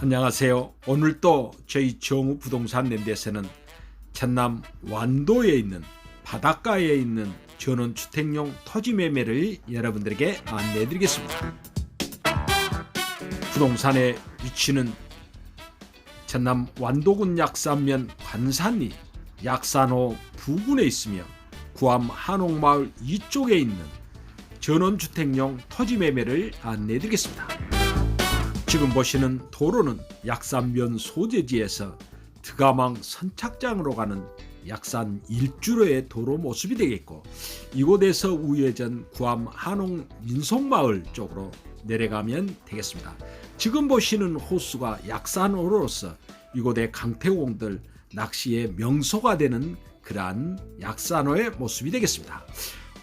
안녕하세요. 오늘 또 저희 정우 부동산 랜드에서는 전남 완도에 있는 바닷가에 있는 전원주택용 토지 매매를 여러분들에게 안내해 드리겠습니다. 부동산의 위치는 전남 완도군 약산면 관산리 약산호 부근에 있으며 구암 한옥마을 이쪽에 있는 전원주택용 토지 매매를 안내해 드리겠습니다. 지금 보시는 도로는 약산면 소재지에서 드가망 선착장으로 가는 약산 일주로의 도로 모습이 되겠고 이곳에서 우회전 구암 한옥 민속마을 쪽으로 내려가면 되겠습니다. 지금 보시는 호수가 약산호로서 이곳의 강태공들 낚시의 명소가 되는 그러한 약산호의 모습이 되겠습니다.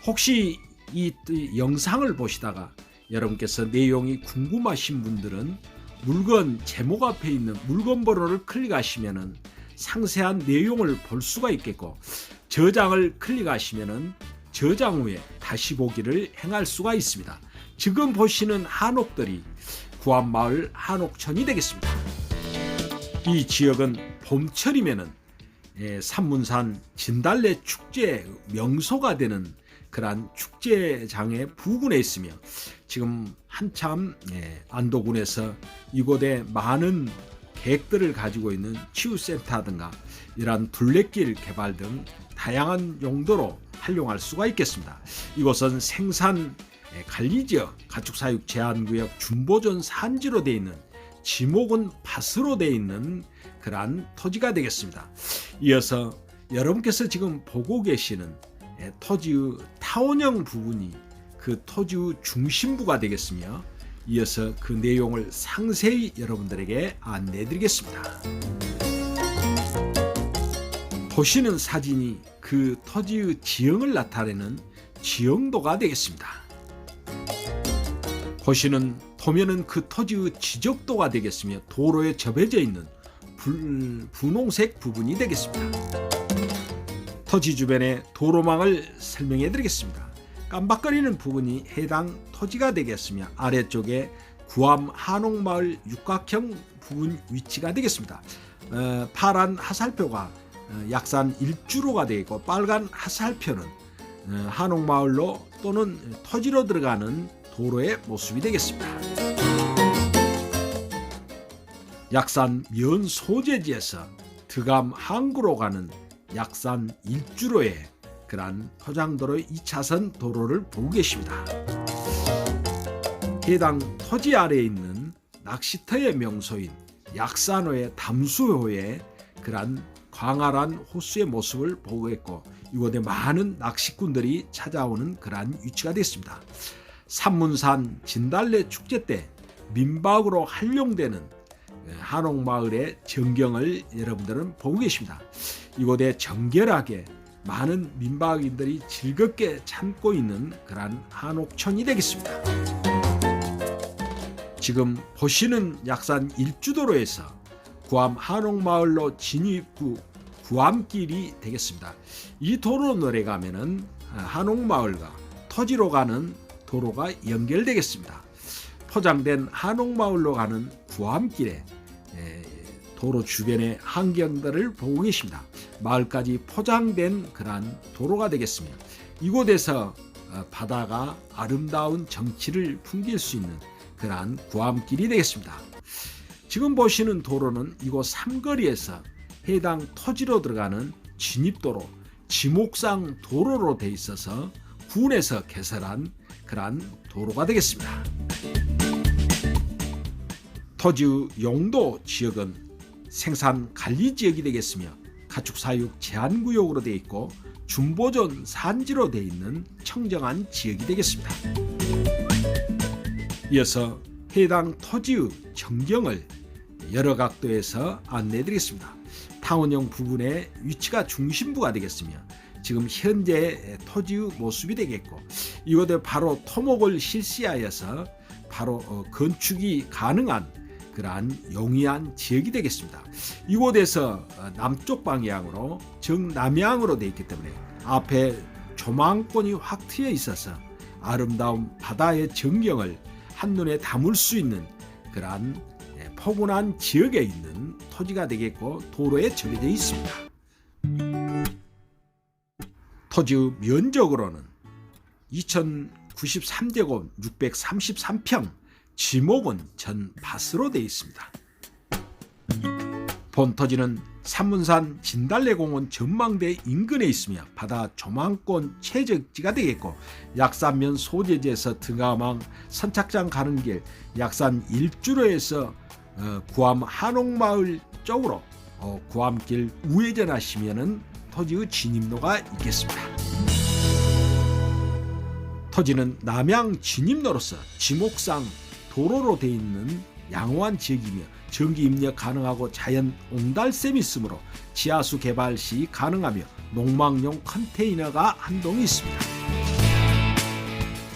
혹시 이 영상을 보시다가 여러분께서 내용이 궁금하신 분들은 물건 제목 앞에 있는 물건 번호를 클릭하시면은 상세한 내용을 볼 수가 있겠고 저장을 클릭하시면은 저장 후에 다시 보기를 행할 수가 있습니다. 지금 보시는 한옥들이 구암마을 한옥천이 되겠습니다. 이 지역은 봄철이면은 예, 산문산 진달래 축제 명소가 되는 그러한 축제장의 부근에 있으며 지금 한참 예, 안도군에서 이곳에 많은 계획들을 가지고 있는 치유센터든가 이러한 둘레길 개발 등 다양한 용도로 활용할 수가 있겠습니다. 이곳은 생산 예, 관리지역 가축사육 제한구역 준보존 산지로 되어 있는 지목은 밭으로 되어 있는 그러한 토지가 되겠습니다. 이어서 여러분께서 지금 보고 계시는 예, 토지의 타원형 부분이 그 토지의 중심부가 되겠으며 이어서 그 내용을 상세히 여러분들에게 안내해 드리겠습니다. 보시는 사진이 그 토지의 지형을 나타내는 지형도가 되겠습니다. 보시는 도면은 그 토지의 지적도가 되겠으며 도로에 접해져 있는 불, 분홍색 부분이 되겠습니다. 토지 주변의 도로망을 설명해 드리겠습니다. 깜박거리는 부분이 해당 토지가 되겠으며 아래쪽에 구암 한옥마을 육각형 부분 위치가 되겠습니다. 어, 파란 하살표가 어, 약산 일주로가 되고 빨간 하살표는 어, 한옥마을로 또는 토지로 들어가는 도로의 모습이 되겠습니다. 약산 면 소재지에서 득암 항구로 가는 약산 일주로의 그러한 포장도로 2차선 도로를 보고 계십니다. 해당 토지 아래에 있는 낚시터의 명소인 약산호의 담수호의 그러한 광활한 호수의 모습을 보고 있고 이곳에 많은 낚시꾼들이 찾아오는 그러한 위치가 됐습니다. 산문산 진달래 축제 때 민박으로 활용되는 한옥마을의 전경을 여러분들은 보고 계십니다. 이곳에 정결하게 많은 민박인들이 즐겁게 참고 있는 그러한 한옥천이 되겠습니다. 지금 보시는 약산 일주도로에서 구암 한옥마을로 진입구 구암길이 되겠습니다. 이 도로 내려가면은 한옥마을과 토지로 가는 도로가 연결되겠습니다. 포장된 한옥마을로 가는 구암길에 도로 주변의 환경들을 보고 계십니다. 마을까지 포장된 그러한 도로가 되겠으며 이곳에서 어, 바다가 아름다운 정치를 풍길 수 있는 그러한 구암길이 되겠습니다. 지금 보시는 도로는 이곳 삼거리에서 해당 토지로 들어가는 진입도로 지목상 도로로 돼 있어서 군에서 개설한 그러한 도로가 되겠습니다. 토지 용도 지역은 생산 관리 지역이 되겠으며 가축 사육 제한 구역으로 되어 있고 준보존 산지로 되어 있는 청정한 지역이 되겠습니다. 이어서 해당 토지의 전경을 여러 각도에서 안내해 드리겠습니다. 타원형 부분의 위치가 중심부가 되겠으며 지금 현재 토지의 모습이 되겠고 이곳에 바로 토목을 실시하여서 바로 어, 건축이 가능한 그러한 용이한 지역이 되겠습니다. 이곳에서 어, 남쪽 방향으로 정남향으로 되어 있기 때문에 앞에 조망권이 확 트여 있어서 아름다운 바다의 전경을 한눈에 담을 수 있는 그러한 포근한 지역에 있는 토지가 되겠고 도로에 접해져 있습니다. 토지의 면적으로는 2093제곱 633평, 지목은 전 밭으로 되어 있습니다. 본 토지는 산문산 진달래공원 전망대 인근에 있으며 바다 조망권 최적지가 되겠고 약산면 소재지에서 등가망 선착장 가는 길 약산 일주로에서 어, 구암 한옥마을 쪽으로 어, 구암길 우회전하시면은 토지의 진입로가 있겠습니다. 토지는 남양 진입로로서 지목상 도로로 되어 있는 양호한 지역이며 전기 입력 가능하고 자연 옹달샘이 있으므로 지하수 개발 시 가능하며 농막용 컨테이너가 한 동이 있습니다.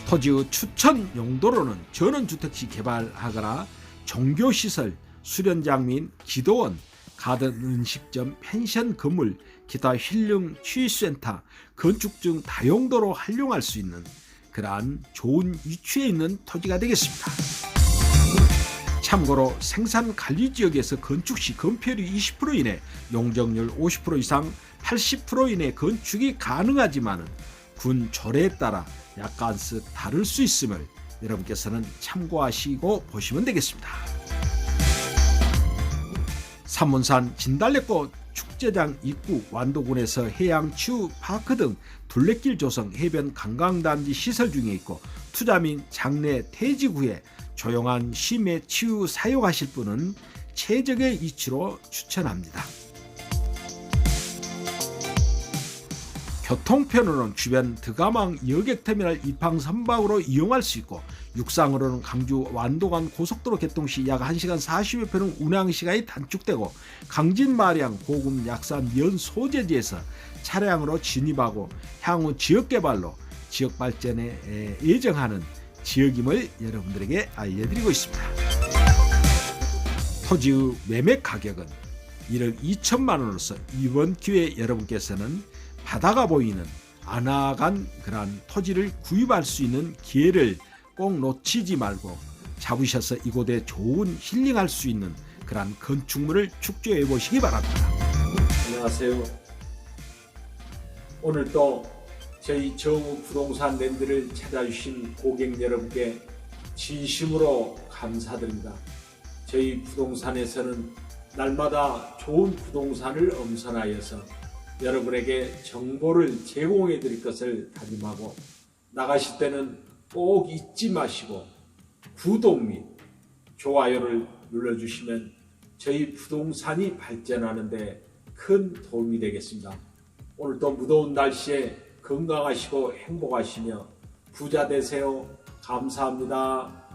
토지의 추천 용도로는 전원주택시 개발하거나 종교시설, 수련장 및 기도원, 가든 음식점, 펜션 건물, 기타 힐링 취센터, 건축 등 다용도로 활용할 수 있는 그러한 좋은 위치에 있는 토지가 되겠습니다. 참고로 생산 관리 지역에서 건축 시 건폐율 20% 이내, 용적률 50% 이상 80% 이내 건축이 가능하지만은 군 조례에 따라 약간씩 다를 수 있음을 여러분께서는 참고하시고 보시면 되겠습니다. 삼문산 진달래꽃 축제장 입구 완도군에서 해양 치유 파크 등 둘레길 조성 해변 관광단지 시설 중에 있고 투자 및 장래 퇴직 후에 조용한 쉼의 치유 사용하실 분은 최적의 위치로 추천합니다. 교통편으로는 주변 드가망 여객터미널 입항 선박으로 이용할 수 있고 육상으로는 강주 완도간 고속도로 개통 시 약 1시간 40여 분은 운항 시간이 단축되고 강진 마량 고금 약산 면 소재지에서 차량으로 진입하고 향후 지역 개발로 지역 발전에 예정하는 지역임을 여러분들에게 알려드리고 있습니다. 토지의 매매 가격은 1억 2천만 원으로서 이번 기회에 여러분께서는 바다가 보이는 아나간 그러한 토지를 구입할 수 있는 기회를 꼭 놓치지 말고 잡으셔서 이곳에 좋은 힐링할 수 있는 그러한 건축물을 축조해 보시기 바랍니다. 안녕하세요. 오늘 또 저희 정우 부동산 랜드를 찾아주신 고객 여러분께 진심으로 감사드립니다. 저희 부동산에서는 날마다 좋은 부동산을 엄선하여서 여러분에게 정보를 제공해 드릴 것을 다짐하고 나가실 때는 꼭 잊지 마시고 구독 및 좋아요를 눌러주시면 저희 부동산이 발전하는데 큰 도움이 되겠습니다. 오늘도 무더운 날씨에 건강하시고 행복하시며 부자 되세요. 감사합니다.